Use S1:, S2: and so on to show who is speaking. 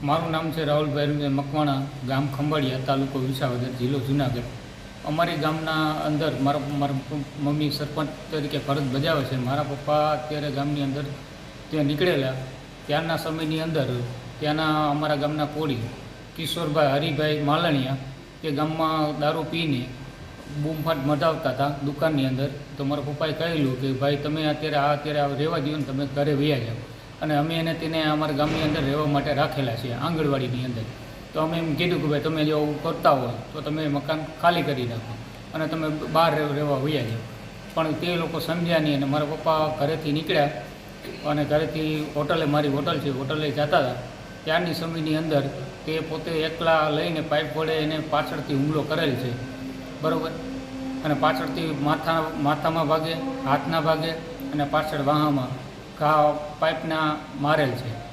S1: મારું નામ છે રાહુલભાઈ મકવાણા, ગામ ખંભાળિયા, તાલુકો વિસાવદર, જિલ્લો જુનાગઢ. અમારી ગામના અંદર મારા મારા મમ્મી સરપંચ તરીકે ફરજ બજાવે છે. મારા પપ્પા અત્યારે ગામની અંદર ત્યાં નીકળેલા. ત્યારના સમયની અંદર ત્યાંના અમારા ગામના કોળી કિશોરભાઈ, હરિભાઈ માલણિયા, એ ગામમાં દારૂ પીને બૂમફાટ મધાવતા હતા દુકાનની અંદર. તો મારા પપ્પાએ કહેલું કે, ભાઈ, તમે અત્યારે આ અત્યારે રહેવા દો ને, તમે ઘરે વૈયા જાઓ. અને અમે એને તેને અમારા ગામની અંદર રહેવા માટે રાખેલા છે આંગણવાડીની અંદર. તો અમે એમ કીધું કે ભાઈ તમે જો કરતા હોય, તો તમે મકાન ખાલી કરી નાખો અને તમે બહાર રહેવા વયા જાઓ. પણ તે લોકો સમજ્યા નહીં અને મારા પપ્પા ઘરેથી નીકળ્યા અને ઘરેથી હોટલે, મારી હોટલ છે, હોટલે જતા હતા. ત્યારની સમયની અંદર તે પોતે એકલા લઈને પાઇપ વડે એને પાછળથી હુમલો કરેલ છે. બરાબર? અને પાછળથી માથા, માથામાં ભાગે, હાથના ભાગે અને પાછળ વાહામાં પાઇપના મારેલ છે.